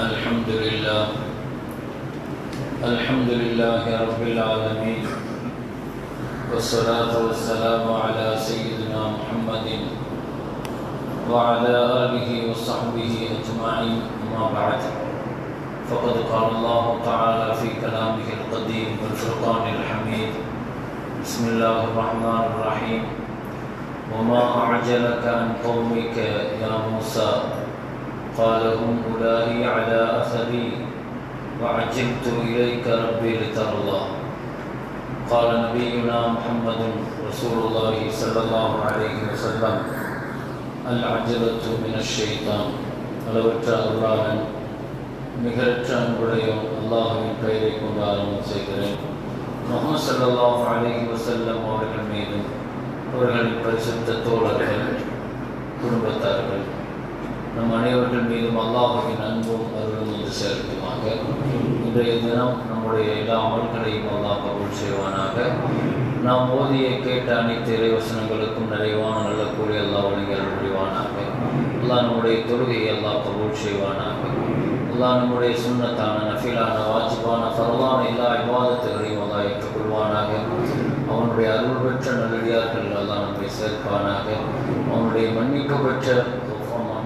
الحمد لله. الحمد لله رب العالمين. والصلاة والسلام على سيدنا محمد وعلى آله وصحبه أجمعين. أما بعد فقد قال الله تعالى في كلامه القديم والفرقان الحميد. بسم الله الرحمن الرحيم. وما أعجلك عن قومك يا موسى قال هم أولئي على أثري وعجلت إليك ربي لترضى قال نبينا محمد رسول الله صلى الله عليه وسلم العجلة من الشيطان அளவற்ற அருளாளன் நிகரற்ற அன்புடையும் அல்லாஹுவின் பெயரை கொண்டு ஆரம்பம் செய்கிறேன் முகமது ஸல்லல்லாஹு அலைஹி வஸல்லம் அவர்கள் மீதும் அவர்களின் பரிசுத்த தோழர்கள் குடும்பத்தார்கள் நம் அனைவர்கள் மீதும் அல்லாஹுவின் அன்பும் அருளும் வந்து சேர்க்குமாக இன்றைய தினம் நம்முடைய எல்லா அமல்களையும் அல்லாஹ் கபூல் செய்வானாக. நாம் ஓதிய கேட்ட அனைத்து இறைவசனங்களுக்கும் நிறைவான நல்ல கூலி எல்லா வழிகள் புரிவானாக அல்லாஹ் நம்முடைய தொழுகையை எல்லா கபூல் செய்வானாக. அல்லாஹ் நம்முடைய சுண்ணத்தான நஃபிலான வாஜிபான பரவான எல்லா விவாதத்துகளையும் அல்லா ஏற்றுக்கொள்வானாக. அவனுடைய அருள் பெற்ற நல்லடியார்கள் அல்லாஹ் நம்மை சேர்ப்பானாக அவனுடைய மன்னிப்பு பெற்ற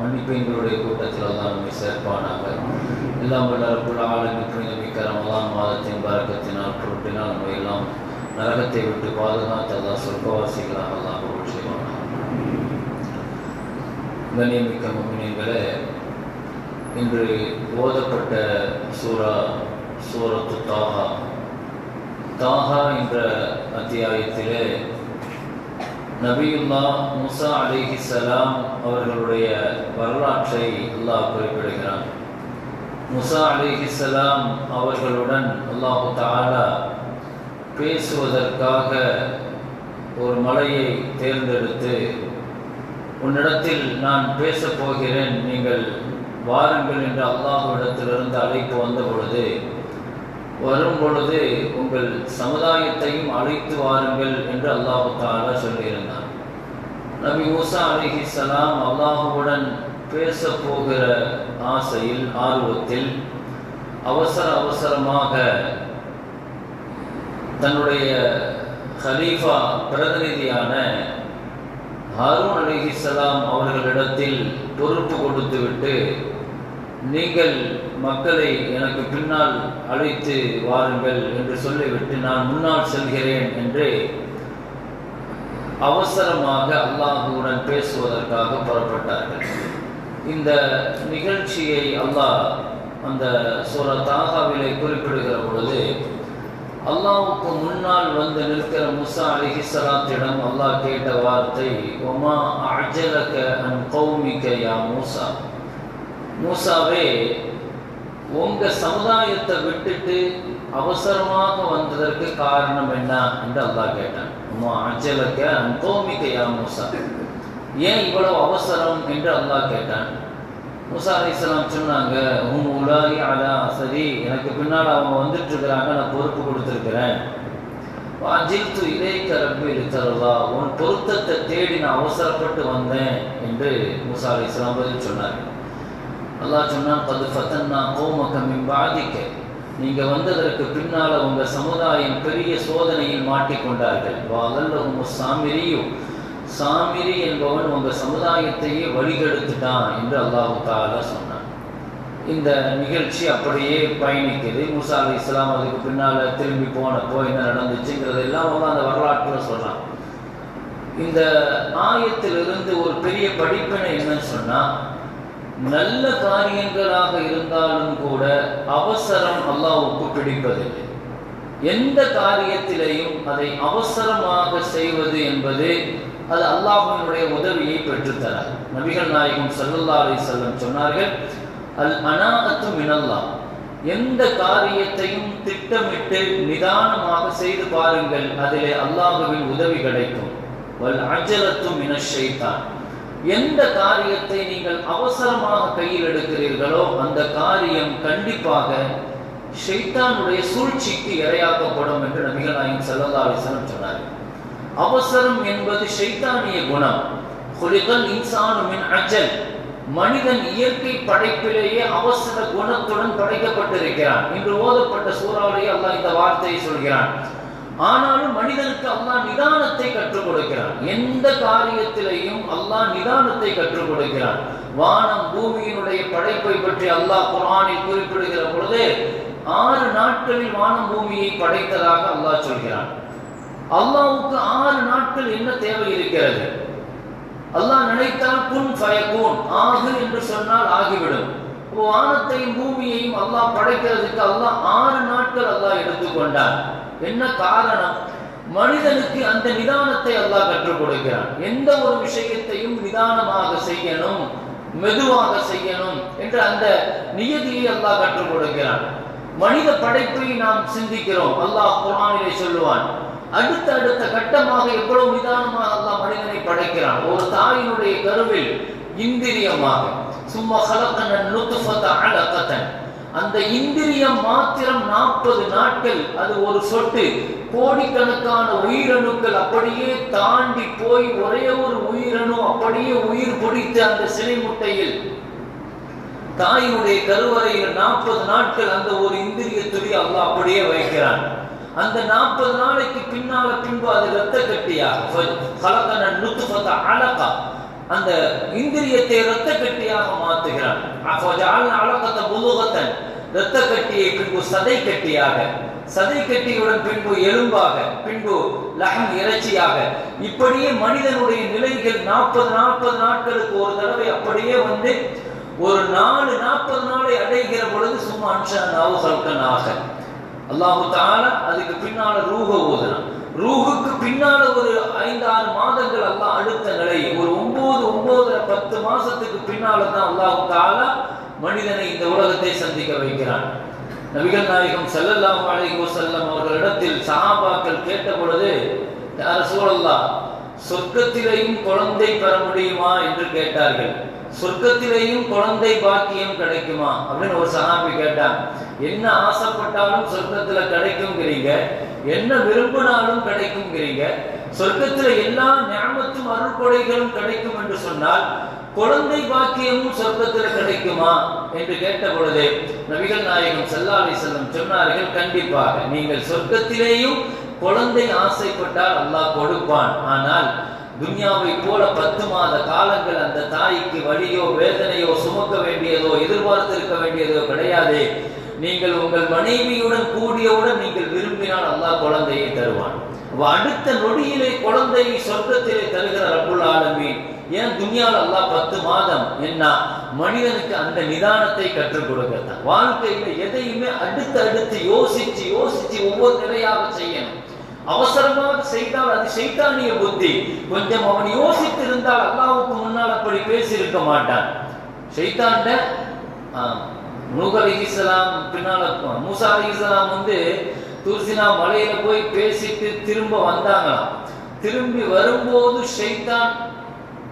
மன்னிப்பு எங்களுடைய கூட்டத்தில் தான் நம்மை சேர்ப்பானாக எல்லாம் வல்லரப்புள்ள ரப்புல் ஆலமின் புனிதமிக்க ரமலான் மாதத்தின் பறக்கத்தினால் பொருட்டினால் நம்ம எல்லாம் நரகத்தை விட்டு பாதுகாத்ததா அல்லாஹ் சொர்க்கவாசிகளாக தான் கபூல் செய்வானாக. கண்ணியமிக்க முன்னிகளை இன்று ஓதப்பட்ட சூரா சூரத்து தாகா தாகா என்ற அத்தியாயத்திலே நபியுல்லா முசா அலிஹி சலாம் அவர்களுடைய வரலாற்றை அல்லாஹ் குறிப்பிடுகிறான். முசா அலிஹி சலாம் அவர்களுடன் அல்லாஹு தாலா பேசுவதற்காக ஒரு மலையை தேர்ந்தெடுத்து உன்னிடத்தில் நான் பேசப் போகிறேன். நீங்கள் வாருங்கள் என்று அல்லாஹுவிடத்திலிருந்து அழைப்பு வந்த பொழுது வரும் பொழுது உங்கள் சமுதாயத்தையும் அழைத்து வாருங்கள் என்று அல்லாஹு தாலா சொல்லியிருந்தார் நபி மூசா அலிஹி சலாம் அல்லாஹுவுடன் பேச போகிற ஆசையில் ஆர்வத்தில் அவசர அவசரமாக தன்னுடைய ஹலீஃபா பிரதிநிதியான ஹாரூன் அலிஹிசலாம் அவர்களிடத்தில் பொறுப்பு கொடுத்துவிட்டு நீங்கள் மக்களை எனக்கு பின்னால் அழைத்து வாருங்கள் என்று சொல்லிவிட்டு நான் முன்னால் செல்கிறேன் என்று அவசரமாக அல்லாஹுடன் பேசுவதற்காக புறப்பட்டார்கள். இந்த நிகழ்ச்சியை அல்லாஹ் அந்த சோர தாகாவிலே குறிப்பிடுகிற பொழுது அல்லாவுக்கு முன்னால் வந்து நிற்கிற முசா அலிஹி சலாத்திடம் அல்லாஹ் கேட்ட வார்த்தை ஒமா அஜலக அன் கௌமிக யா மூசா? மூசாவே உங்க சமுதாயத்தை விட்டுட்டு அவசரமாக வந்ததற்கு காரணம் என்ன என்று அல்லாஹ் கேட்டான். உமா அஜலக அன் மூசா. ஏன் இவ்வளவு அவசரம் என்று அல்லாஹ் கேட்டான். மூசாரி இஸ்லாம் சொன்னாங்க உன் உலாரி அலா சரி எனக்கு பின்னால் அவங்க வந்துட்டு இருக்கிறாங்க நான் பொறுப்பு கொடுத்துருக்கிறேன். அஜித்து இலைக்க ரப்பி தருவா உன் பொருத்தத்தை தேடி நான் அவசரப்பட்டு வந்தேன் என்று மூசாளி இஸ்லாம் பதில் சொன்னார் அல்லாஹ் சொன்னான் பது ஃபத்தன்னா கோமக்க பாதிக்க. நீங்கள் வந்ததற்கு பின்னால் உங்கள் சமுதாயம் பெரிய சோதனையில் மாட்டிக்கொண்டார்கள் வாதல்லஹும் சாமிரியும் சாமிரி என்பவன் உங்கள் சமுதாயத்தையே வழிகெடுத்துட்டான் என்று அல்லாஹு தாலா சொன்னான். இந்த நிகழ்ச்சி அப்படியே பயணிக்குது. முசா அலி இஸ்லாம் அதுக்கு பின்னால் திரும்பி போனப்போ என்ன நடந்துச்சுங்கிறதெல்லாம் வந்து அந்த வரலாற்றில் சொல்கிறான் இந்த ஆயத்திலிருந்து ஒரு பெரிய படிப்பினை என்னன்னு சொன்னால் நல்ல காரியங்களாக இருந்தாலும் கூட அவசரம் அல்லாவுக்கு பிடிப்பதில்லை எந்த காரியத்திலையும் அதை அவசரமாக செய்வது என்பது அது அல்லாஹினுடைய உதவியை பெற்றுத்தரார் நபிகள் நாயகம் சல்லல்லா அலி செல்லம் சொன்னார்கள் அல் அனாகத்து மினல்லா எந்த காரியத்தையும் திட்டமிட்டு நிதானமாக செய்து பாருங்கள் அதிலே அல்லாஹுவின் உதவி கிடைக்கும். வல் அஜலத்து மினஷைத்தான். எந்த காரியத்தை நீங்கள் அவசரமாக கையில் எடுக்கிறீர்களோ அந்த காரியம் கண்டிப்பாக ஷைத்தானுடைய சூழ்ச்சிக்கு இரையாக்கப்படும் என்று நபிகள் நாயகம் சல்லல்லா சொன்னார் அவசரம் என்பது ஷைத்தானிய குணம். குலிகல் இன்சானுமின் அஜல். மனிதன் இயற்கை படைப்பிலேயே அவசர குணத்துடன் படைக்கப்பட்டிருக்கிறான். இன்று ஓதப்பட்ட சூறாவிலேயே அல்லாஹ் இந்த வார்த்தையை சொல்கிறான். ஆனாலும் மனிதனுக்கு அல்லாஹ் நிதானத்தை கற்றுக் கொடுக்கிறான் எந்த காரியத்திலையும் அல்லாஹ் நிதானத்தை கற்றுக் கொடுக்கிறான் வானம் பூமியினுடைய படைப்பை பற்றி அல்லாஹ் குரானில் குறிப்பிடுகிற பொழுது ஆறு நாட்களில் வானம் பூமியை படைத்ததாக அல்லாஹ் சொல்கிறான். அல்லாவுக்கு ஆறு நாட்கள் என்ன தேவை இருக்கிறது? அல்லாஹ் நினைத்தால் குன் ஃபயகூன் ஆகு என்று சொன்னால் ஆகிவிடும். வானத்தையும் பூமியையும் அல்லாஹ் படைக்கிறதுக்கு அல்லாஹ் ஆறு நாட்கள் அல்லாஹ் எடுத்துக்கொண்டான் என்ன காரணம்? மனிதனுக்கு அந்த நிதானத்தை அல்லாஹ் கற்றுக் கொடுக்கிறான். எந்த ஒரு விஷயத்தையும் நிதானமாக செய்யணும் மெதுவாக செய்யணும் என்ற அந்த நியதியை அல்லாஹ் கற்றுக் கொடுக்கிறான். மனித படைப்பை நாம் சிந்திக்கிறோம். அல்லாஹ் குரானிலே சொல்லுவான் அடுத்த அடுத்த கட்டமாக எவ்வளவு நிதானமாக அல்லாஹ் மனிதனை படைக்கிறான். ஒரு தாயினுடைய கருவில் இந்திரியமாக. சும்மா கலக்கன நுத்துஃபத அலகத்தன் அந்த இந்திரியம் மாத்திரம் நாற்பது நாட்கள் அது ஒரு சொட்டு. கோடிக்கணக்கான உயிரணுக்கள் அப்படியே தாண்டி போய் ஒரே ஒரு உயிரணு அப்படியே உயிர் பிடித்து அந்த சிலை முட்டையில் தாயினுடைய கருவறையில் நாற்பது நாட்கள் அந்த ஒரு இந்திரிய துளி அல்லாஹ் அப்படியே வைக்கிறான். அந்த நாற்பது நாளைக்கு பின்னால பின்பு அது ரத்த கட்டியாக கலக்கன நுத்துஃபத அலகா. அந்த இந்திரியத்தை இரத்த கட்டியாக மாற்றுகிறான் இரத்த கட்டியை பின்பு சதை கட்டியாக சதை கட்டியுடன் பின்பு எலும்பாக பின்பு லகம் இறைச்சியாக. இப்படியே மனிதனுடைய நிலைகள் நாற்பது நாற்பது நாட்களுக்கு ஒரு தடவை அப்படியே வந்து ஒரு நாலு நாற்பது நாளை அடைகிற பொழுது சும்மா அன்ஷன் நவகல்கனாக அல்லாஹு தாலா அதுக்கு பின்னால ரூக ஓதுனான் ரூஹுக்கு பின்னால ஒரு ஐந்து ஆறு மாதங்கள் எல்லாம் அடுத்த நிலை. ஒரு ஒன்பது ஒன்பது பத்து மாசத்துக்கு பின்னால தான் அல்லாஹு தாலா மனிதனை இந்த உலகத்தை சந்திக்க வைக்கிறான். நபிகள் நாயகம் செல்லல்லாம் அலைஹி செல்லம் அவர்களிடத்தில் சஹாபாக்கள் கேட்ட பொழுது யார சூழல்லா சொர்க்கத்திலேயும் குழந்தை பெற முடியுமா? என்று கேட்டார்கள். சொர்க்கத்திலேயும் குழந்தை பாக்கியம் கிடைக்குமா? அப்படின்னு ஒரு சஹாபி கேட்டான். என்ன ஆசைப்பட்டாலும் சொர்க்கத்துல கிடைக்குங்கிறீங்க என்ன விரும்பினாலும் கிடைக்குங்கிறீங்க சொர்க்கத்துல எல்லா ஞாபகத்தும் அருள்கொடைகளும் கிடைக்கும் என்று சொன்னால் குழந்தை பாக்கியமும் சொர்க்கத்துல கிடைக்குமா என்று கேட்ட பொழுது நபிகள் நாயகம் செல்லாலை செல்லும் சொன்னார்கள் கண்டிப்பாக நீங்கள் சொர்க்கத்திலேயும் குழந்தை ஆசைப்பட்டால் அல்லாஹ் கொடுப்பான். ஆனால் துன்யாவை போல பத்து மாத காலங்கள் அந்த தாய்க்கு வழியோ வேதனையோ சுமக்க வேண்டியதோ எதிர்பார்த்திருக்க வேண்டியதோ கிடையாது. நீங்கள் உங்கள் மனைவியுடன் கூடியவுடன் நீங்கள் விரும்பினால் அல்லாஹ் குழந்தையை தருவான். அடுத்த நொடியிலே குழந்தையை சொர்க்கத்திலே தருகிற ரப்புல் ஆலமீன். ஏன் துன்யாவில் அல்லாஹ் பத்து மாதம் என்ன? மனிதனுக்கு அந்த நிதானத்தை கற்றுக் கொடுக்கத்தான். வாழ்க்கையில எதையுமே அடுத்து அடுத்து யோசிச்சு யோசிச்சு ஒவ்வொரு நிலையாக செய்யணும். அவசரமாக செய்தால் அது சைத்தானிய புத்தி. கொஞ்சம் அவன் யோசித்து இருந்தால் அல்லாவுக்கு முன்னால் அப்படி பேசியிருக்க மாட்டான். சைத்தாண்ட நூக அலிஹிஸ்லாம் பின்னால மூசா அலிஹிஸ்லாம் வந்து துர்சினா மலையில போய் பேசிட்டு திரும்ப வந்தாங்களாம். திரும்பி வரும்போது ஷைத்தான்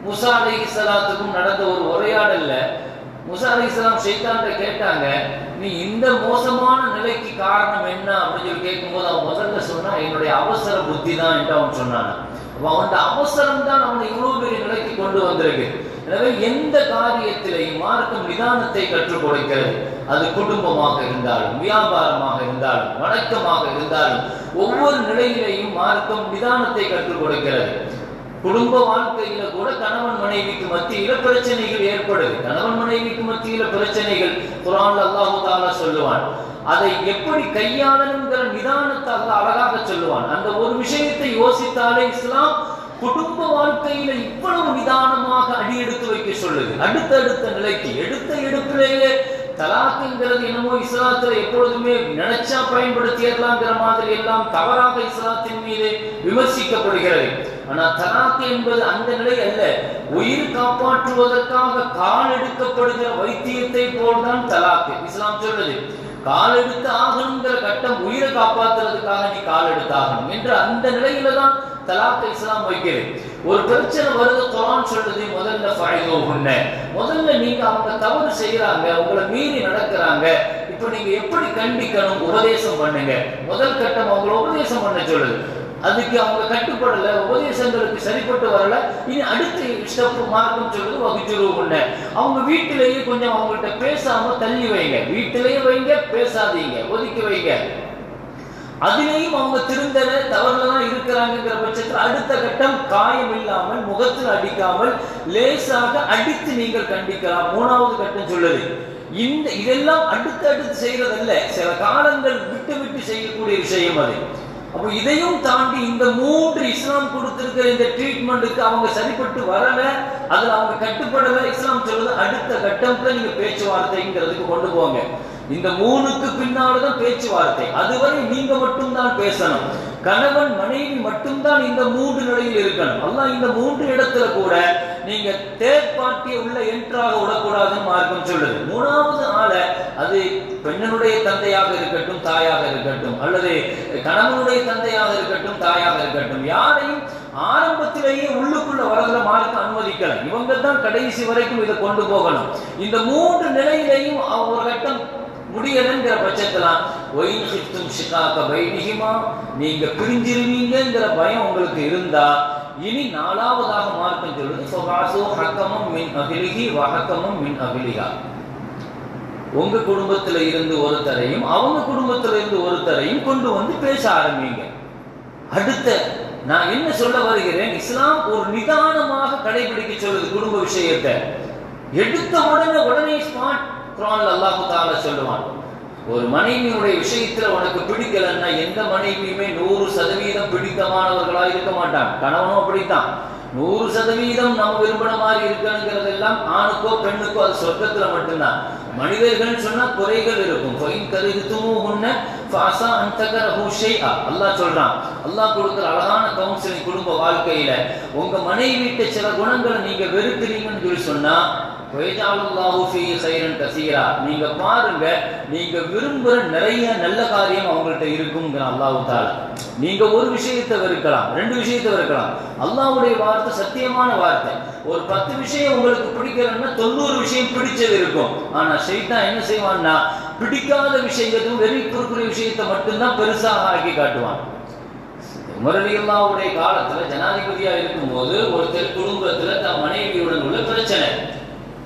முசா அலிஹிஸ்லாத்துக்கும் நடந்த ஒரு உரையாடல்ல முசா அலிஹிஸ்லாம் ஷைத்தான்கிட்ட கேட்டாங்க நீ இந்த மோசமான நிலைக்கு காரணம் என்ன? அப்படின்னு சொல்லி கேட்கும்போது அவன் முதல்ல சொன்னா என்னுடைய அவசர புத்தி தான் என்று அவன் சொன்னான். அவனோட அவசரம் தான் அவனை இவ்வளவு பெரிய நிலைக்கு கொண்டு வந்திருக்கு. எனவே எந்த காரியத்திலையும் மார்க்கம் நிதானத்தை கற்றுக் கொடுக்கிறது. அது குடும்பமாக இருந்தாலும் வியாபாரமாக இருந்தாலும் வணக்கமாக இருந்தாலும் ஒவ்வொரு நிலையிலையும் மார்க்கம் நிதானத்தை கற்றுக் கொடுக்கிறது. குடும்ப வாழ்க்கையில கூட கணவன் மனைவிக்கு மத்தியில பிரச்சனைகள் ஏற்படுது. கணவன் மனைவிக்கு மத்தியில பிரச்சனைகள் குரான் அல்லாஹு தாலா சொல்லுவான். அதை எப்படி கையாளணுங்கிற நிதானத்தை அல்லாஹ் அழகாக சொல்லுவான். அந்த ஒரு விஷயத்தை யோசித்தாலே இஸ்லாம் குடும்ப வாழ்க்கையில இவ்வளவு நிதானமாக அடி எடுத்து வைக்க சொல்லுது. அடுத்தடுத்த நிலைக்கு எடுத்த எடுப்பிலேயே தலாக்குங்கிறது என்னமோ இஸ்லாத்துல எப்பொழுதுமே நினைச்சா பயன்படுத்திடலாங்கிற மாதிரி எல்லாம் தவறாக இஸ்லாத்தின் மீது விமர்சிக்கப்படுகிறது. ஆனா தலாக்கு என்பது அந்த நிலை அல்ல. உயிர் காப்பாற்றுவதற்காக கால் எடுக்கப்படுகிற வைத்தியத்தை போல்தான் தலாக்கு இஸ்லாம் சொல்லுது கால் எடுத்து ஆகணுங்கிற கட்டம் உயிரை காப்பாற்றுறதுக்காக நீ கால் எடுத்தாகணும் என்று அந்த நிலையில தான் தலாக்க இஸ்லாம் வைக்கிறது ஒரு பிரச்சனை வருது குரான் சொல்றது முதல்ல ஃபைதோ முதல்ல நீங்க அவங்க தவறு செய்யறாங்க உங்களை மீறி நடக்கிறாங்க. இப்ப நீங்க எப்படி கண்டிக்கணும்? உபதேசம் பண்ணுங்க. முதல் கட்டம் அவங்கள உபதேசம் பண்ண சொல்லுது. அதுக்கு அவங்க கட்டுப்படல உபதேசங்களுக்கு சரிப்பட்டு வரல. இனி அடுத்த ஸ்டெப் மார்க்கும் சொல்றது வகுச்சுரு அவங்க வீட்டிலேயே கொஞ்சம் அவங்கள்ட்ட பேசாம தள்ளி வைங்க. வீட்டிலேயே வைங்க பேசாதீங்க ஒதுக்கி வைங்க. அதிலேயும் அவங்க திருந்தல தவறுலாம் இருக்கிறாங்கிற பட்சத்தில் அடுத்த கட்டம் காயம் இல்லாமல் முகத்தில் அடிக்காமல் லேசாக அடித்து நீங்கள் கண்டிக்கலாம். மூணாவது கட்டம் சொல்லுது. இந்த இதெல்லாம் அடுத்து அடுத்து செய்யறதல்ல சில காலங்கள் விட்டு விட்டு செய்யக்கூடிய விஷயம் அது. அப்போ இதையும் தாண்டி இந்த மூன்று இஸ்லாம் கொடுத்திருக்கிற இந்த ட்ரீட்மெண்ட்டுக்கு அவங்க சரிப்பட்டு வரல அதுல அவங்க கட்டுப்படல. இஸ்லாம் சொல்றது அடுத்த கட்டம்ல நீங்க பேச்சுவார்த்தைங்கிறதுக்கு கொண்டு போங்க. இந்த மூணுக்கு பின்னால்தான் பேச்சுவார்த்தை. அதுவரை நீங்க மட்டும்தான் பேசணும். கணவன் மனைவி மட்டும்தான் இந்த மூன்று நிலையில் இருக்கணும். அல்ல இந்த மூன்று இடத்துல கூட நீங்க தேர்ட் பார்ட்டியை உள்ள என்ட்ராக விடக்கூடாதுன்னு மார்க்கம் சொல்லுது. மூணாவது ஆளை அது பெண்ணனுடைய தந்தையாக இருக்கட்டும் தாயாக இருக்கட்டும் அல்லது கணவனுடைய தந்தையாக இருக்கட்டும் தாயாக இருக்கட்டும். யாரையும் ஆரம்பத்திலேயே உள்ளுக்குள்ள வரதுல மார்க்க அனுமதிக்கலாம் இவங்க தான் கடைசி வரைக்கும் இதை கொண்டு போகணும். இந்த மூன்று நிலையிலையும் ஒரு கட்டம் முடியலைங்கிற பட்சத்தில் ஒயின் ஹித்தும் ஷிகாக்க பைனிஹிமா நீங்க பிரிஞ்சிருவீங்கிற பயம் உங்களுக்கு இருந்தா இனி நாலாவதாக மார்க்கம் சொல்லுது ஃபபாசு ஹக்கமும் மின் அகிலிகி வஹக்கமும் மின் அகிலிகா. உங்க குடும்பத்துல இருந்து ஒருத்தரையும் அவங்க குடும்பத்துல இருந்து ஒருத்தரையும் கொண்டு வந்து பேச ஆரம்பிங்க. அடுத்த நான் என்ன சொல்ல வருகிறேன்? இஸ்லாம் ஒரு நிதானமாக கடைபிடிக்க சொல்லுது குடும்ப விஷயத்தை. எடுத்த உடனே உடனே ஸ்மார்ட் குரான் அல்லாஹு தாலா சொல்லுவான் ஒரு மனைவியுடைய விஷயத்துல உனக்கு பிடிக்கலன்னா எந்த மனைவியுமே நூறு சதவீதம் பிடித்தமானவர்களா இருக்க மாட்டாங்க கணவனும் அப்படித்தான். நூறு சதவீதம் நம்ம விரும்பின மாதிரி இருக்கணுங்கிறதெல்லாம் ஆணுக்கோ பெண்ணுக்கோ அது சொர்க்கத்துல மட்டும்தான். மனிதர்கள் சொன்னா குறைகள் இருக்கும். ஃபைன் கருதுத்துமோ உன்ன ஃபாசா அன்தகரஹு ஷைஆ. அல்லாஹ் சொல்றான் அல்லாஹ் கொடுக்குற அழகான கவுன்சிலிங் குடும்ப வாழ்க்கையில உங்க மனைவிட்ட சில குணங்களை நீங்க வெறுக்கிறீங்கன்னு சொல்லி சொன்னா கசீரா. நீங்க பாருங்க நீங்க விரும்புற நிறைய நல்ல காரியம் அவங்கள்ட்ட இருக்குங்கிற அல்லாஹு தாலா. நீங்க ஒரு விஷயத்தை வெறுக்கலாம் ரெண்டு விஷயத்தை வெறுக்கலாம். அல்லாவுடைய வார்த்தை சத்தியமான வார்த்தை. ஒரு பத்து விஷயம் உங்களுக்கு பிடிக்கலன்னா தொண்ணூறு விஷயம் பிடிச்சது இருக்கும். ஆனா ஷைத்தான் என்ன செய்வான்னா பிடிக்காத விஷயத்தையும் வெறிப்புறுக்குரிய விஷயத்தை மட்டும்தான் பெருசாக ஆக்கி காட்டுவான். முரளியல்லாவுடைய காலத்துல ஜனாதிபதியா இருக்கும்போது ஒருத்தர் குடும்பத்துல தன் மனைவியுடன் உள்ள பிரச்சனை.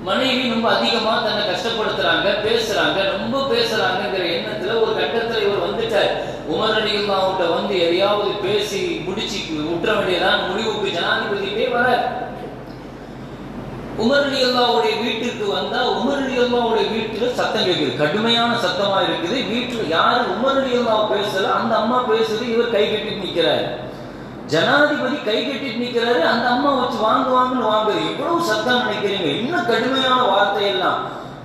மனைவி ரொம்ப அதிகமா தன்னை கஷ்டப்படுத்துறாங்க பேசுறாங்க ரொம்ப பேசுறாங்கிற எண்ணத்துல ஒரு கட்டத்துல இவர் வந்துட்டார். உமர் அலிகல்லாவுட்ட வந்து எதையாவது பேசி முடிச்சு விட்டுற வேண்டியதான் முடிவுக்கு ஜனாதிபதியே வர உமர் அலி அல்லாவுடைய வீட்டுக்கு வந்தா உமர் அலி அல்லாவுடைய வீட்டுல சத்தம் கேட்குது. கடுமையான சத்தமா இருக்குது. வீட்டுல யாரு உமர் அலி அல்லா பேசல அந்த அம்மா பேசுறது இவர் கை கட்டி நிக்கிறாரு. ஜனாதிபதி கை கட்டிட்டு நிக்கிறாரு அந்த அம்மா வச்சு வாங்க வாங்குன்னு வாங்க. எவ்வளவு சத்தம் நினைக்கிறீங்க? இன்னும் கடுமையான வார்த்தை எல்லாம்.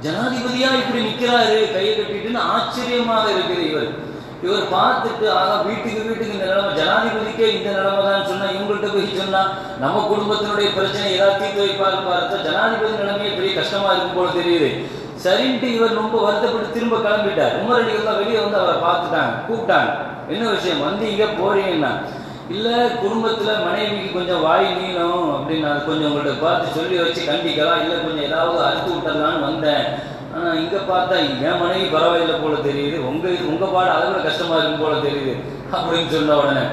ஜனாதிபதியா இப்படி நிக்கிறாரு கையை கட்டிட்டுன்னு ஆச்சரியமாக இருக்குது இவர். இவர் பார்த்துட்டு ஆகா வீட்டுக்கு வீட்டுக்கு இந்த நிலைமை. ஜனாதிபதிக்கே இந்த நிலைமை தான். சொன்னா இவங்கள்ட்ட போய் சொன்னா நம்ம குடும்பத்தினுடைய பிரச்சனை ஏதாவது தீர்த்து வைப்பாரு பார்த்தா ஜனாதிபதி நிலைமையே பெரிய கஷ்டமா இருக்கும் போல தெரியுது. சரின்ட்டு இவர் ரொம்ப வருத்தப்பட்டு திரும்ப கிளம்பிட்டார். உமரடிகள் தான் வெளியே வந்து அவரை பார்த்துட்டாங்க கூப்பிட்டாங்க. என்ன விஷயம்? வந்து இங்க போறீங்கன்னா இல்ல குடும்பத்துல மனைவிக்கு கொஞ்சம் வாய் நீளம் அப்படின்னு நான் கொஞ்சம் உங்கள்ட்ட பார்த்து சொல்லி வச்சு கண்டிக்கலாம். இல்ல கொஞ்சம் ஏதாவது அறுத்து விட்டுறலான்னு வந்தேன். ஆனா இங்க பார்த்தா என் மனைவி பரவாயில்லை போல தெரியுது. உங்க உங்க பாடு அதை விட கஷ்டமா இருக்கும் போல தெரியுது அப்படின்னு சொன்ன உடனே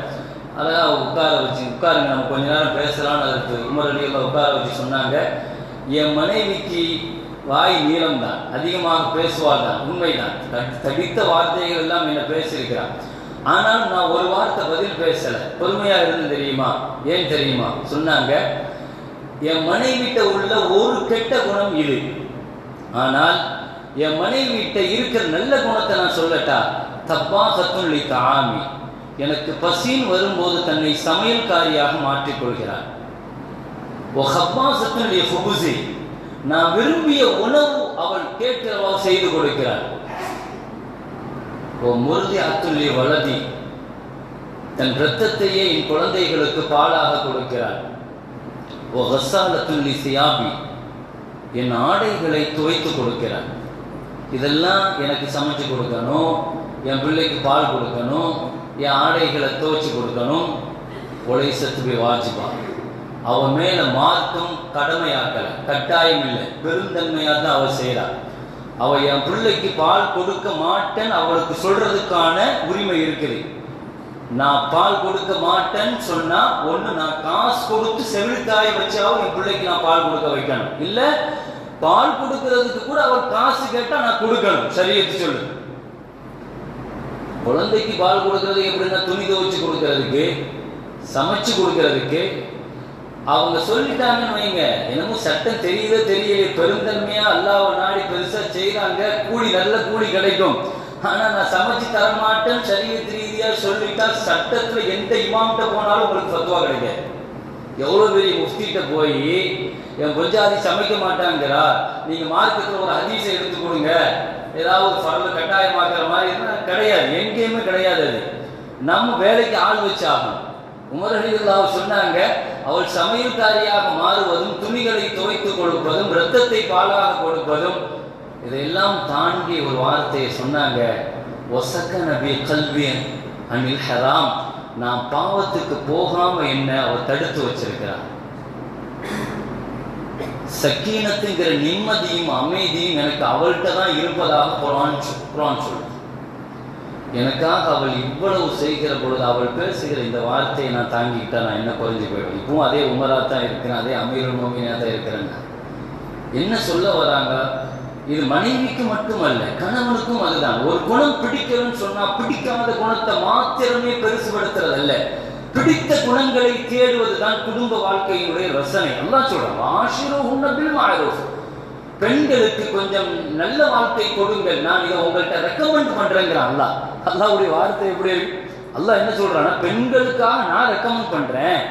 அதான் உட்கார வச்சு உட்காருங்க நம்ம கொஞ்ச நேரம் பேசலாம்னு அதுக்கு உமரடியில் உட்கார வச்சு சொன்னாங்க. என் மனைவிக்கு வாய் நீளம் தான் அதிகமாக பேசுவாள் தான் உண்மைதான் தடித்த வார்த்தைகள் எல்லாம் என்ன பேசியிருக்கிறான் ஆனால் நான் ஒரு வார்த்தை பதில் பேசல. பொறுமையா இருந்து தெரியுமா? ஏன் தெரியுமா? சொன்னாங்க என் மனைவிட்ட உள்ள ஒரு கெட்ட குணம் இது. ஆனால் என் மனைவிட்ட இருக்கிற நல்ல குணத்தை நான் சொல்லட்டா? தப்பா சத்துள்ளி தாமி எனக்கு பசின்னு வரும்போது தன்னை சமையல்காரியாக மாற்றிக்கொள்கிறார். நான் விரும்பிய உணவு அவள் கேட்கிறவா செய்து கொடுக்கிறாள் ஓ முருதி அத்துள்ளி வலதி தன் இரத்தத்தையே என் குழந்தைகளுக்கு பாலாக கொடுக்கிறாள். ஓ ஹஸ்ஸாலத்துல்லி சியாபி என் ஆடைகளை துவைத்து கொடுக்கிறாள். இதெல்லாம் எனக்கு சமைச்சு கொடுக்கணும் என் பிள்ளைக்கு பால் கொடுக்கணும் என் ஆடைகளை துவைச்சு கொடுக்கணும். ஒலை சத்துபி வாஜிபா. அவன் மேல மார்க்கம் கடமையாக்கல கட்டாயம் இல்லை பெருந்தன்மையாக தான் அவள் செய்கிறாள் அவ என் பிள்ளைக்கு பால் கொடுக்க மாட்டேன் அவளுக்கு சொல்றதுக்கான உரிமை இருக்குது. நான் பால் கொடுக்க மாட்டேன்னு சொன்னா ஒண்ணு நான் காசு கொடுத்து செவிலித்தாய வச்சாவும் என் பிள்ளைக்கு நான் பால் கொடுக்க வைக்கணும். இல்ல பால் கொடுக்கறதுக்கு கூட அவர் காசு கேட்டா நான் கொடுக்கணும். சரியத்து சொல்லு. குழந்தைக்கு பால் கொடுக்கறது எப்படின்னா துணி துவச்சு கொடுக்கறதுக்கு சமைச்சு கொடுக்கறதுக்கு அவங்க சொல்லிட்டாங்கன்னு வைங்க. என்னமோ சட்டம் தெரியுதோ தெரியல பெருந்தன்மையா அல்லாஹ் நாடி பெருசா செய்யறாங்க கூலி நல்ல கூலி கிடைக்கும். ஆனா நான் சமைச்சு தரமாட்டேன் சரீரத்து ரீதியா சொல்லிட்டா சட்டத்துல எந்த இமாம்கிட்ட போனாலும் உங்களுக்கு ஃபத்வா கிடைக்காது. எவ்வளவு பெரிய முஃப்திட்ட போய் என் கொஞ்சாதி சமைக்க மாட்டாங்கிறா. நீங்க மார்க்கத்துல ஒரு ஹதீஸை எடுத்து கொடுங்க. ஏதாவது ஃபரல கட்டாயமாக்குற மாதிரி கிடையாது. எங்கேயுமே கிடையாது அது. நம்ம வேலைக்கு ஆள் வச்சாகும் ஆகணும் சொன்னாங்க அவள் சமையல்காரியாக மாறுவதும் துணிகளை துவைத்து கொடுப்பதும் இரத்தத்தை பாலாக கொடுப்பதும் இதையெல்லாம் தாண்டி ஒரு வார்த்தையை சொன்னாங்க. ஒசக்க நபி கல்வியன் அனில் ஹராம். நான் பாவத்துக்கு போகாம என்ன அவர் தடுத்து வச்சிருக்கிறார்? சக்கீனத்துங்கிற நிம்மதியும் அமைதியும் எனக்கு அவள்கிட்ட தான் இருப்பதாக குரான் சொல்- குரான் சொல்லுது. எனக்காக அவள் இவ்வளவு செய்கிற பொழுது அவள் பேசுகிற இந்த வார்த்தையை நான் தாங்கிக்கிட்டா நான் என்ன குறைஞ்சு போயிடுவேன் இப்பவும் அதே உமரா தான் இருக்கிறேன் அதே அமீருல் மோமினா தான் இருக்கிறேங்க. என்ன சொல்ல வராங்க? இது மனைவிக்கு மட்டுமல்ல கணவனுக்கும் அதுதான். ஒரு குணம் பிடிக்கணும்னு சொன்னா பிடிக்காத குணத்தை மாத்திரமே பெருசுபடுத்துறது அல்ல. பிடித்த குணங்களை தேடுவதுதான் குடும்ப வாழ்க்கையினுடைய ரசனை. எல்லாம் சொல்றாங்க ஆசிரோ உன்னபில் மாறோம் பெண்களுக்கு கொஞ்சம் நல்ல வாழ்க்கை கொடுங்கள். நான் இதை உங்கள்கிட்ட ரெக்கமெண்ட் பண்றேங்கிறான் அல்லா. அல்லாவுடைய வார்த்தை எப்படி இருக்கு? என்ன சொல்றான்னா பெண்களுக்காக நான் ரெக்கமெண்ட் பண்றேன்.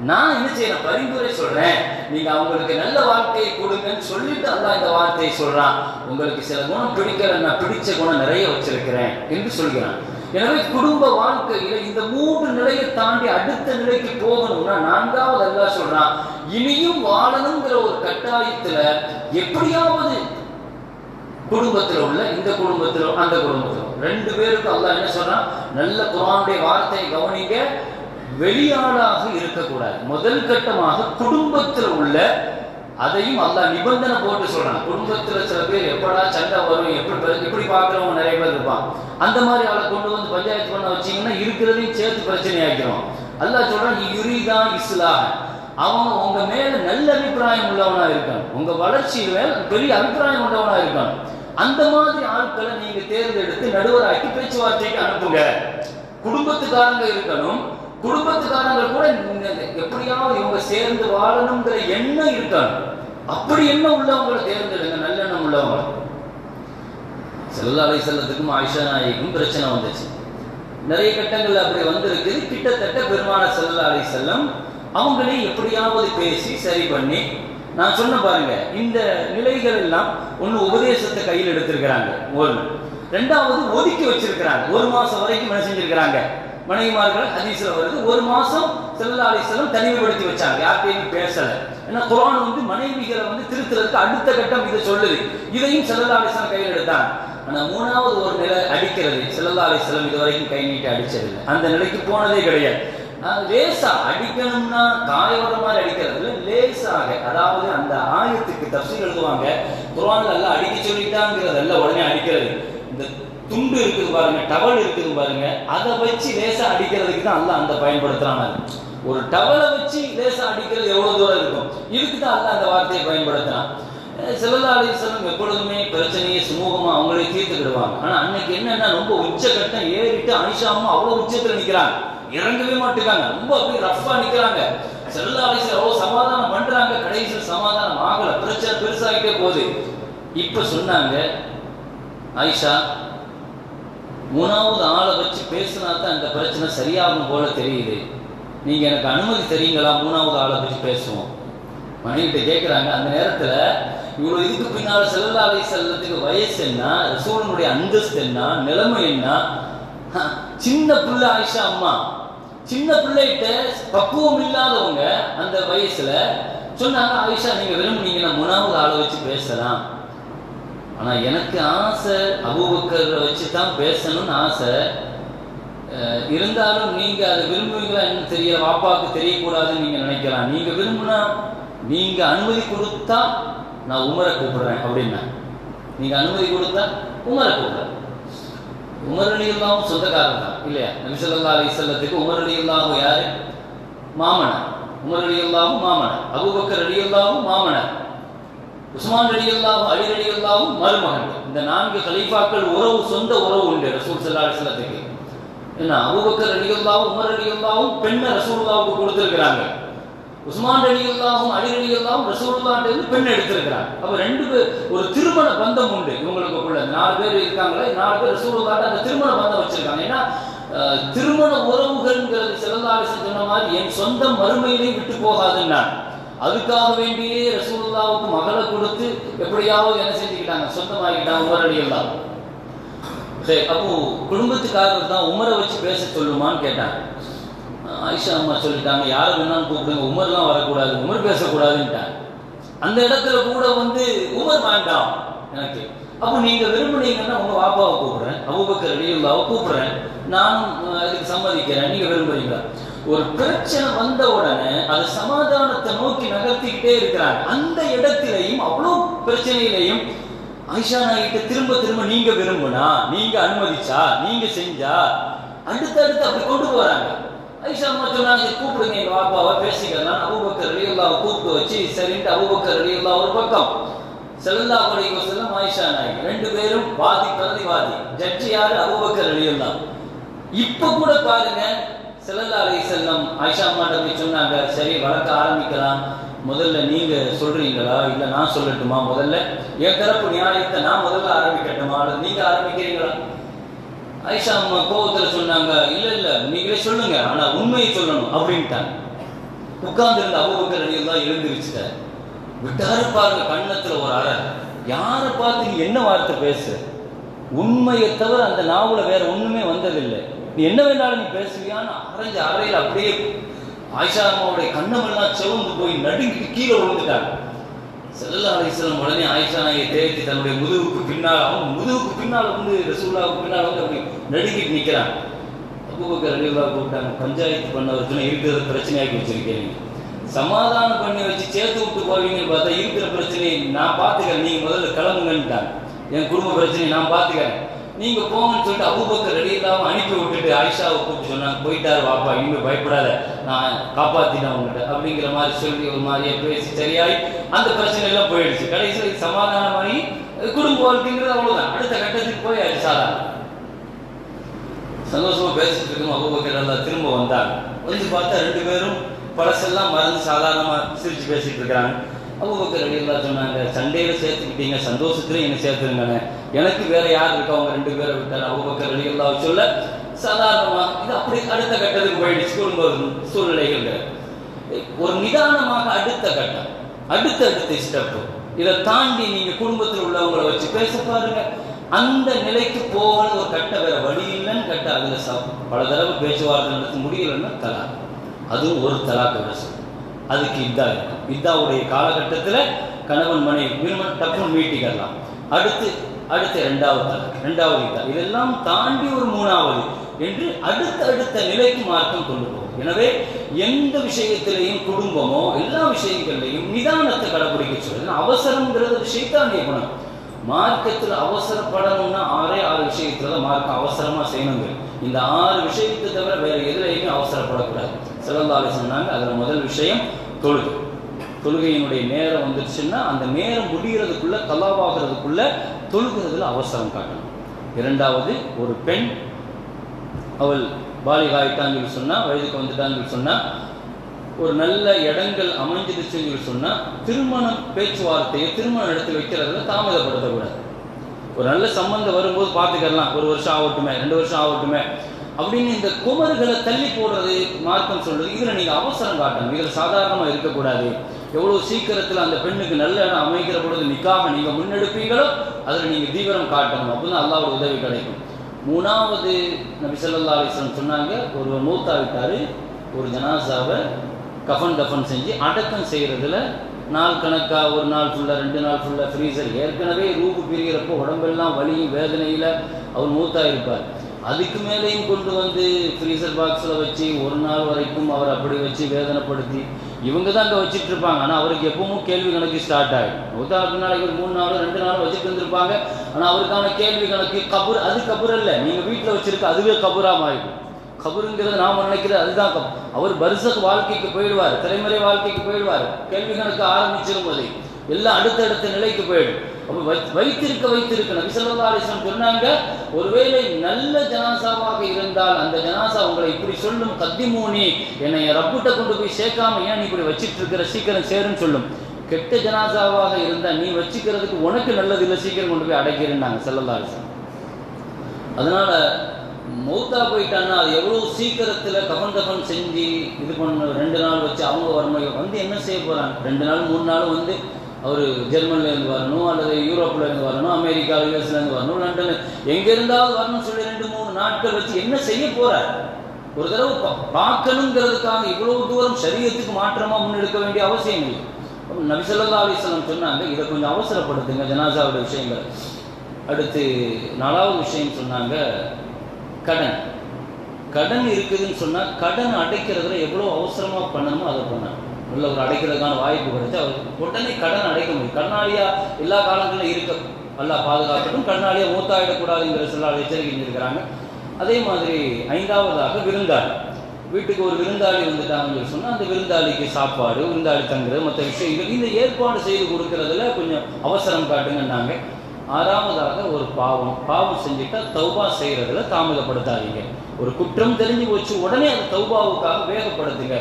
நான் என்ன செய்யறேன்? பரிந்துரை சொல்றேன். நீங்க அவங்களுக்கு நல்ல வாழ்க்கையை கொடுங்கன்னு சொல்லிட்டு அல்லா இந்த வார்த்தையை சொல்றான். உங்களுக்கு சில குணம் பிடிக்கல நான் பிடிச்ச குணம் நிறைய வச்சிருக்கிறேன் என்று சொல்கிறான். எனவே குடும்ப வாழ்க்கையில இந்த மூன்று நிலையை தாண்டி அடுத்த நிலைக்கு போகணும்னா நான்காவது அல்லா சொல்றான் இனியும் வாழணுங்கிற ஒரு கட்டாயத்துல எப்படியாவது குடும்பத்துல உள்ள இந்த குடும்பத்துல அந்த குடும்பத்துல. ரெண்டு பேருக்கும் அல்லாஹ் என்ன சொல்றான்? நல்ல குரானுடைய வார்த்தையை கவனிங்க. வெளியாளாக இருக்கக்கூடாது. முதல் கட்டமாக குடும்பத்தில் உள்ள அதையும் அல்லா நிபந்தனை போட்டு சொல்றான். குடும்பத்துல சில பேர் எப்படா சண்டை வரும் எப்படி எப்படி பாக்குறவங்க நிறைய பேர் இருப்பான் அந்த மாதிரி ஆளை கொண்டு வந்து பஞ்சாயத்து பண்ண வச்சீங்கன்னா இருக்கிறதையும் சேர்த்து பிரச்சனை ஆக்கிரும் அல்லா சொல்றான் யுரிதா இஸ்லாஹ். அவன் உங்க மேல நல்ல அபிப்பிராயம் உள்ளவனா இருக்கான். உங்க வளர்ச்சியில பெரிய அபிப்பிராயம் உள்ளவனா இருக்கான். அந்த மாதிரி ஆட்களை நீங்க தேர்ந்தெடுத்து நடுவராக்கி பேச்சுவார்த்தைக்கு அனுப்புங்க. குடும்பத்துக்காரங்க இருக்கணும் குடும்பத்துக்காரங்கள் கூட எப்படியாவது இவங்க சேர்ந்து வாழணுங்கிற எண்ணம் இருக்காங்க அப்படி என்ன உள்ளவங்களை தேர்ந்தெடுங்க நல்லெண்ணம் உள்ளவங்க செல்லா அலை செல்லத்துக்கும் ஆயிஷா நாயகிக்கும் பிரச்சனை வந்துச்சு. நிறைய கட்டங்கள் அப்படி வந்திருக்கு. கிட்டத்தட்ட பெருமான செல்லா அலை செல்லம் அவங்களே எப்படியாவது பேசி சரி பண்ணி நான் சொன்ன பாருங்க இந்த நிலைகள் எல்லாம் ஒன்று உபதேசத்தை கையில் எடுத்திருக்கிறாங்க. ஒன்று ரெண்டாவது ஒதுக்கி வச்சிருக்கிறாங்க. ஒரு மாசம் வரைக்கும் என்ன செஞ்சிருக்கிறாங்க? மனைவிமார்கள் ஹதீஸ்ல வருது. ஒரு மாசம் செல்லா அலிஸ்லம் தனிமைப்படுத்தி வச்சாங்க. யார்கிட்டையும் பேசல. ஏன்னா குரான் வந்து மனைவிகளை வந்து திருத்துறதுக்கு அடுத்த கட்டம் இதை சொல்லுது. இதையும் செல்லா அலிஸ்லாம் கையில் எடுத்தாங்க ஆனா மூணாவது ஒரு நிலை அடிக்கிறது. செல்லா அலிஸ்லம் இது வரைக்கும் கை நீட்டி அடிச்சதில்லை. அந்த நிலைக்கு போனதே கிடையாது. நான் லேசா அடிக்கணும்னா காயோட மாதிரி அடிக்கிறது லேசாக. அதாவது அந்த ஆயத்துக்கு தப்சீல் எழுதுவாங்க. குரான்ல எல்லாம் அடிக்க சொல்லிட்டாங்கிறதெல்லாம் உடனே அடிக்கிறது. துண்டு இருக்குது பாருங்க டவல் இருக்குது பாருங்க. அதை வச்சு லேசா அடிக்கிறதுக்கு தான் அல்ல அந்த பயன்படுத்துறாங்க ஒரு டவலை வச்சு லேசா அடிக்கிறது எவ்வளவு தூரம் இருக்கும்? இதுக்கு தான் அல்ல அந்த வார்த்தையை பயன்படுத்துறான். செல்லல்லா எப்பொழுதுமே பிரச்சனையை சுமூகமா அவங்களே தீர்த்துக்கிடுவாங்க. ஆனா அன்னைக்கு என்னன்னா ரொம்ப உச்சகட்டம் ஏறிட்டு அனிஷாமும் அவ்வளவு உச்சத்துல நிக்கிறாங்க. இறங்கவே மாட்டுக்காங்க ரொம்ப அப்படியே ரஃபா நிக்கிறாங்க. செல்லல்லா அவ்வளவு சமாதானம் பண்றாங்க. கடைசியில் சமாதானம் ஆகல. பிரச்சனை பெருசாகிட்டே போகுது. இப்ப சொன்னாங்க ஆயிஷா மூணாவது ஆளை வச்சு பேசினா தான் அந்த பிரச்சனை சரியாகும் போல தெரியுது. நீங்க எனக்கு அனுமதி தெரியுங்களா மூணாவது ஆளை வச்சு பேசுவோம். மனைவிட்ட கேட்குறாங்க அந்த நேரத்துல இவ்வளவு இதுக்கு பின்னால செல்லல்லா அலை செல்லத்துக்கு வயசு என்ன? ரசூலனுடைய அந்தஸ்து என்ன? நிலைமை என்ன? சின்ன பிள்ளை ஆயிஷா அம்மா. சின்ன பிள்ளைகிட்ட பக்குவம் இல்லாதவங்க அந்த வயசுல சொன்னாங்க ஆயிஷா நீங்க விரும்புனீங்கன்னா மூணாவது ஆளை வச்சு பேசலாம். ஆனால் எனக்கு ஆசை அபூபக்கரை வச்சு தான் பேசணும்னு ஆசை. இருந்தாலும் நீங்கள் அதை விரும்புவீங்களா என்ன தெரிய வாப்பாவுக்கு தெரியக்கூடாதுன்னு நீங்கள் நினைக்கலாம். நீங்கள் விரும்புனா நீங்கள் அனுமதி கொடுத்தா நான் உமரை கூப்பிடுறேன் அப்படின்னா. நீங்கள் அனுமதி கொடுத்தா உமரை கூப்பிடுறேன். உமர் சொந்தக்காரன் தான் இல்லையா? நபிசல்லா அலி செல்லத்துக்கு உமர் அலியுல்லாவும் யாரு? மாமனார். உமர் மாமனார். அபுபக்கர் அலியுல்லாவும் மாமனார். உஸ்மான் அலியுல்லாவும் அலி அலியுல்லாவும் மருமகன் இந்த நான்கு கலீஃபாக்கள் உறவு சொந்த உறவு உண்டு ரசூல் சல்லா அலி செல்லத்துக்கு என்ன? அபுபக்கர் அலியுல்லாவும் உமர் அலியுல்லாவும் பெண்ணை ரசூல்லாவுக்கு கொடுத்துருக்கிறாங்க. உஸ்மான் அலியுல்லாவும் அலி அலியுல்லாவும் ரசூலுல்லாட்டு பெண் எடுத்திருக்கிறாங்க. அப்ப ரெண்டு பேர் ஒரு திருமண பந்தம் உண்டு இவங்களுக்குள்ள. நாலு பேர் இருக்காங்களே நாலு பேர் ரசூலுல்லாட்ட அந்த திருமண பந்தம் வச்சிருக்காங்க. ஏன்னா திருமண உறவுகள்ங்கிறது செல்லல்லாரிசன் சொன்ன மாதிரி என் சொந்த மறுமையிலே விட்டு போகாதுன்னா அதுக்காக வேண்டியே ரசூல்லாவுக்கு மகளை கொடுத்து எப்படியாவது என்ன செஞ்சுக்கிட்டாங்க? சொந்தமாகிட்டாங்க உமரடியெல்லாம் சரி அப்போ குடும்பத்துக்காக தான் உமரை வச்சு பேச சொல்லுமான்னு கேட்டாங்க. ஆயிஷா அம்மா சொல்லிட்டாங்க யார் வேணாலும் கூப்பிடுங்க உமர்லாம் வரக்கூடாது உமர் பேசக்கூடாதுன்ட்டாங்க. அந்த இடத்துல கூட வந்து உமர் வேண்டாம் எனக்கு. அப்போ நீங்க விரும்புனீங்கன்னா உங்க வாப்பாவை கூப்பிடுறேன் அபுபக்கர் அலியுல்லாவை கூப்பிடுறேன். நான் அதுக்கு சம்மதிக்கிறேன் நீங்க விரும்புறீங்களா? ஒரு பிரச்சனை வந்த உடனே அது சமாதானத்தை நோக்கி நகர்த்திக்கிட்டே இருக்கிறாங்க அந்த இடத்திலையும் அவ்வளவு பிரச்சனையிலையும் ஆயிஷா நாயிட்ட திரும்ப திரும்ப நீங்க விரும்புனா நீங்க அனுமதிச்சா நீங்க செஞ்சா அடுத்தடுத்து அப்படி கொண்டு போறாங்க. ஐஷா அம்மா சொன்னாங்க கூப்பிடுங்க எங்க பாப்பாவை பேசிக்கலாம். அபுபக்கர் அலியுல்லாவை கூப்பிட்டு வச்சு சரின்ட்டு அபுபக்கர் அலியுல்லா ஒரு பக்கம். செல்லா குறைக்கு செல்லும் ஆயிஷா நாயகி ரெண்டு பேரும் வாதி பிரதிவாதி. ஜட்ஜி யாரு? அபுபக்கர் அலியுல்லா இப்ப கூட பாருங்க செல்லல்லா அலி செல்லம் ஆயிஷா அம்மாட்ட போய் சொன்னாங்க சரி வளர்க்க ஆரம்பிக்கலாம். முதல்ல நீங்க சொல்றீங்களா? இல்ல நான் சொல்லட்டுமா? முதல்ல என் தரப்பு நியாயத்தை நான் முதல்ல ஆரம்பிக்கட்டுமா? அல்லது நீங்க ஆரம்பிக்கிறீங்களா? ஐஷா அம்மா கோபத்துல சொன்னாங்க இல்ல இல்ல நீங்களே சொல்லுங்க. ஆனா உண்மையை சொல்லணும் அப்படின்ட்டாங்க. உட்கார்ந்திருந்த அபுபக்கர் அலியில் தான் எழுந்திருச்சுட்டார். விட்டாரு பாருங்க கண்ணத்துல ஒரு அற யாரை பார்த்து நீ என்ன வார்த்தை பேசு? உண்மையை தவிர அந்த நாவல வேற ஒண்ணுமே வந்ததில்லை. நீ என்ன வேணாலும் நீ பேசுவியான்னு அரைஞ்ச அறையில் அப்படியே ஆயிஷா அம்மாவுடைய கண்ணமெல்லாம் செவந்து போய் நடுங்கி கீழே விழுந்துட்டாங்க. செல்ல அலிஸ்லாம் உடனே ஆயிஷா நாயை தேய்த்து தன்னுடைய முதுகுக்கு பின்னால் அவன் முதுகுக்கு பின்னால் வந்து ரசூல்லாவுக்கு பின்னால் வந்து அப்படி நடுங்கிட்டு நிற்கிறான் அபூபக்கர் ரலியல்லாஹு கூப்பிட்டாங்க பஞ்சாயத்து பண்ணவர்கள் இருக்கிற பிரச்சனையாக்கி வச்சிருக்கேன் சமாதானம் பண்ணி வச்சு சேர்த்து விட்டு போவீங்கன்னு பார்த்தா இருக்கிற பிரச்சனையை நான் பார்த்துக்கிறேன். நீங்கள் முதல்ல கிளம்புங்கன்ட்டாங்க. என் குடும்ப பிரச்சனையை நான் பார்த்துக்கிறேன். நீங்க போங்கன்னு சொல்லிட்டு அபூபக்கர் ரலியல்லாஹு அனுப்பி விட்டுட்டு ஆயிஷாவை கூப்பிட்டு சொன்னாங்க. போயிட்டாரு வாப்பா இனிமே பயப்படாத. நான் காப்பாத்தினேன் உங்ககிட்ட அப்படிங்கிற மாதிரி சொல்லி ஒரு மாதிரியே பேசி சரியாயி அந்த பிரச்சனை எல்லாம் போயிடுச்சு. கடைசியில் சமாதானமாகி குடும்ப வாழ்க்கைங்கிறது அவ்வளவுதான். அடுத்த கட்டத்துக்கு போய் அது சந்தோஷமா பேசிட்டு இருக்கும். அபூபக்கர் எல்லாம் திரும்ப வந்தாங்க. வந்து பார்த்தா ரெண்டு பேரும் பழசெல்லாம் மறந்து சாதாரணமா சிரிச்சு பேசிட்டு இருக்கிறாங்க. அபூபக்கர் எல்லாம் சொன்னாங்க சண்டையில சேர்த்துக்கிட்டீங்க சந்தோஷத்தில் என்னை சேர்த்துருங்க எனக்கு வேற யார் இருக்கா? அவங்க ரெண்டு பேரை விட்டார். அபூபக்கர் ரெடியெல்லாம் சொல்ல சாதாரணமா இது அப்படி அடுத்த கட்டத்துக்கு போயிடுச்சு. குடும்ப சூழ்நிலைகள் ஒரு நிதானமாக அடுத்த கட்டம் அடுத்த அடுத்த ஸ்டெப் இதை தாண்டி நீங்க குடும்பத்தில் உள்ளவங்களை வச்சு பேச பாருங்க. அந்த நிலைக்கு போகணும் ஒரு கட்ட வேற வழி இல்லைன்னு கட்ட அதுல பல தடவை பேச்சுவார்த்தை நடத்த முடியலன்னா தலா. அதுவும் ஒரு தலாக்கு விஷயம் அதுக்கு இதாக இருக்கும் இதாவுடைய காலகட்டத்துல கணவன் மனைவி விரும்ப டப்புன்னு மீட்டிக்கலாம் அடுத்து அடுத்த ரெண்டாவது ரெண்டாவது இதா இதெல்லாம் தாண்டி ஒரு மூணாவது என்று அடுத்த அடுத்த நிலைக்கு மாற்றம் கொண்டு போகும். எனவே எந்த விஷயத்திலையும் குடும்பமோ எல்லா விஷயங்கள்லையும் நிதானத்தை கடைபிடிக்க சொல்லணும் அவசரம்ங்கிறது விஷயத்தான் சைத்தானிய குணம். மார்க்கத்தில் அவசரப்படணும்னா ஆறே ஆறு விஷயத்துல தான் மார்க்கம் அவசரமா செய்யணுங்க. இந்த ஆறு விஷயத்தை தவிர வேற எதுலையுமே அவசரப்படக்கூடாது. சிறந்தாலே சொன்னாங்க அதுல முதல் விஷயம் தொழுது. தொழுகையினுடைய நேரம் வந்துருச்சுன்னா அந்த நேரம் முடிகிறதுக்குள்ளே கலாவாகிறதுக்குள்ள தொழுகிறதுல அவசரம் காட்டணும். இரண்டாவது ஒரு பெண் அவள் பாலிகாயிட்டான்னு சொல்லி சொன்னால் வயதுக்கு வந்துட்டான்னு சொல்லி சொன்னா ஒரு நல்ல இடங்கள் அமைஞ்சிருச்சுன்னு சொல்லி சொன்னா திருமண பேச்சுவார்த்தையை திருமணம் எடுத்து வைக்கிறதுல தாமதப்படுத்தக்கூடாது. ஒரு நல்ல சம்பந்தம் வரும்போது பார்த்துக்கலாம் ஒரு வருஷம் ஆகட்டுமே ரெண்டு வருஷம் ஆகட்டுமே. அப்படின்னு இந்த குமர்களை தள்ளி போடுறது மார்க்கம் சொல்றது இதில் நீங்கள் அவசரம் காட்டணும். இதில் சாதாரணமாக இருக்கக்கூடாது. எவ்வளவு சீக்கிரத்தில் அந்த பெண்ணுக்கு நல்ல இடம் அமைக்கிற பொழுது நிக்காக நீங்க முன்னெடுப்பீங்களோ அதில் நீங்க தீவிரம் காட்டணும். அப்பதான் அல்லாவோட உதவி கிடைக்கும். மூணாவது நபி சொல்லா அலிஸ்லம் சொன்னாங்க ஒருவர் மூத்தாவிட்டாரு ஒரு ஜனாசாவை கஃன் டஃபன் செஞ்சு அடக்கம் செய்கிறதுல நாள் கணக்காக ஒரு நாள் ஃபுல்லாக ரெண்டு நாள் ஃபுல்லாக ஃப்ரீசர் ஏற்கனவே ரூபு பிரிகிறப்போ உடம்பெல்லாம் வலியும் வேதனையில் அவர் மூத்தா இருப்பார். அதுக்கு மேலேயும் கொண்டு வந்து ஃப்ரீசர் பாக்ஸில் வச்சு ஒரு நாள் வரைக்கும் அவர் அப்படி வச்சு வேதனைப்படுத்தி இவங்க தான் அங்கே வச்சுட்டு இருப்பாங்க ஆனால் அவருக்கு எப்பவும் கேள்வி கணக்கு ஸ்டார்ட் ஆகும் மூத்தான நாளைக்கு ஒரு மூணு நாள் ரெண்டு நாள் வச்சுட்டு இருந்திருப்பாங்க. ஆனால் அவருக்கான கேள்வி கணக்கு கபூர் அது கபூர் இல்லை நீங்கள் வீட்டில் வச்சிருக்க அதுவே கபூராக மாறிடும். கபருங்கிறது நாம் நினைக்கிறது அதுதான் கப் அவர் பரிசக் வாழ்க்கைக்கு போயிடுவார் தலைமுறை வாழ்க்கைக்கு போயிடுவார். கேள்வி கணக்கு ஆரம்பிச்சிடும் போதே. எல்லாம் அடுத்தடுத்த நிலைக்கு போயிடும். வைத்திருக்க வைத்திருக்க நபி ஸல்லல்லாஹு சொன்னாங்க ஒருவேளை நல்ல ஜனாசாவாக இருந்தால் அந்த ஜனாசா உங்களை இப்படி சொல்லும் கத்திமூனி என்னை ரப்புட்ட கொண்டு போய் சேர்க்காம ஏன் நீ இப்படி வச்சிட்டு இருக்கிற சீக்கிரம் சேருன்னு சொல்லும். கெட்ட ஜனாசாவாக இருந்தால் நீ வச்சுக்கிறதுக்கு உனக்கு நல்லது இல்லை சீக்கிரம் கொண்டு போய் அடைக்கிறேன்னாங்க நாங்கள் அலைஹி அதனால மௌத்தா போயிட்டான்னா அது எவ்வளோ சீக்கிரத்தில் கபன் தஃபன் செஞ்சு இது பண்ண ரெண்டு நாள் வச்சு அவங்க வரணும் வந்து என்ன செய்ய போகிறாங்க ரெண்டு நாள் மூணு நாள் வந்து அவர் ஜெர்மன்லேருந்து வரணும் அல்லது யூரோப்லேருந்து வரணும் அமெரிக்கா யூஎஸ்லேருந்து வரணும் லண்டன் எங்கே இருந்தாவது வரணும்னு சொல்லி ரெண்டு மூணு நாட்கள் வச்சு என்ன செய்ய போகிறார் ஒரு தடவை பா- பார்க்கணுங்கிறதுக்காக இவ்வளவு தூரம் சரீரத்துக்கு மாற்றமாக முன்னெடுக்க வேண்டிய அவசியம் இல்லை. நபிசல்லா அலிஸ்லாம் சொன்னாங்க இதை கொஞ்சம் அவசரப்படுத்துங்க ஜனாசாவோட விஷயங்கள். அடுத்து நாலாவது விஷயம் சொன்னாங்க கடன். கடன் இருக்குதுன்னு சொன்னால் கடன் அடைக்கிறதுல எவ்வளோ அவசரமாக பண்ணணுமோ அதை பண்ணாங்க உள்ள ஒரு அடைக்கிறதுக்கான வாய்ப்பு கிடைச்சு அவர் உடனே கடன் அடைக்க முடியும். கடனாளியா எல்லா காலங்களிலும் இருக்க நல்லா பாதுகாக்கட்டும். கடனாளியா மூத்தாயிடக்கூடாதுங்கிற சில எச்சரிக்கை இருக்கிறாங்க அதே மாதிரி ஐந்தாவதாக விருந்தாளி. வீட்டுக்கு ஒரு விருந்தாளி வந்துட்டாங்கன்னு சொல்லி சொன்னால் அந்த விருந்தாளிக்கு சாப்பாடு விருந்தாளி தங்குறது மற்ற விஷயங்கள் இந்த ஏற்பாடு செய்து கொடுக்கறதுல கொஞ்சம் அவசரம் காட்டுங்கன்னாங்க. ஆறாவதாக ஒரு பாவம். பாவம் செஞ்சுட்டா தௌபா செய்கிறதுல தாமதப்படுத்தாதீங்க. ஒரு குற்றம் தெரிஞ்சு போச்சு உடனே அந்த தௌபாவுக்காக வேகப்படுத்துங்க.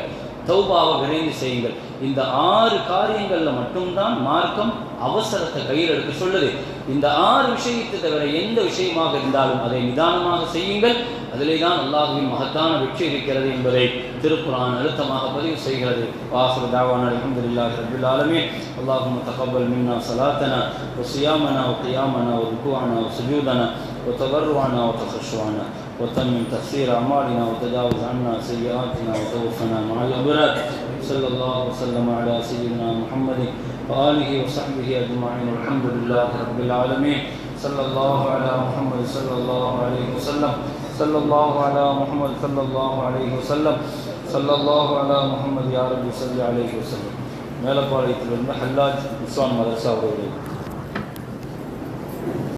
தௌபாவை விரைந்து செய்யுங்கள். இந்த ஆறு காரியங்களில் மட்டும்தான் மார்க்கம் அவசரத்தை கையில் எடுக்க சொல்லுது. இந்த ஆறு விஷயத்தை தவிர எந்த விஷயமாக இருந்தாலும் அதை நிதானமாக செய்யுங்கள். அதிலே தான் அல்லாஹுவின் மகத்தான வெற்றி இருக்கிறது என்பதை திருக்குறான் அழுத்தமாக பதிவு செய்கிறது. வாசல் தாவான அலமதுல்லாஹ் ரபுல்லாலுமே அல்லாஹும் தகவல் மின்னா சலாத்தன சியாமனா ஒ தியாமனா ஒ ருக்குவானா ஒ சுஜூதன ஒ தவர்வானா ஒ தசுவானா وتمم تفسير أعمالنا وتجاوز عنا سيئاتنا وتوفنا مع الأبرار صلى الله وسلم على سيدنا محمد وآله وصحبه أجمعين والحمد لله رب العالمين صلى الله على محمد صلى الله عليه وسلم صلى الله على محمد صلى الله عليه وسلم صلى الله على محمد يا رب صل عليه وسلم மேலப்பாளையத்திலிருந்து ஹல்லாஜ் இஸ்வான் மதரசா அவர்களுடைய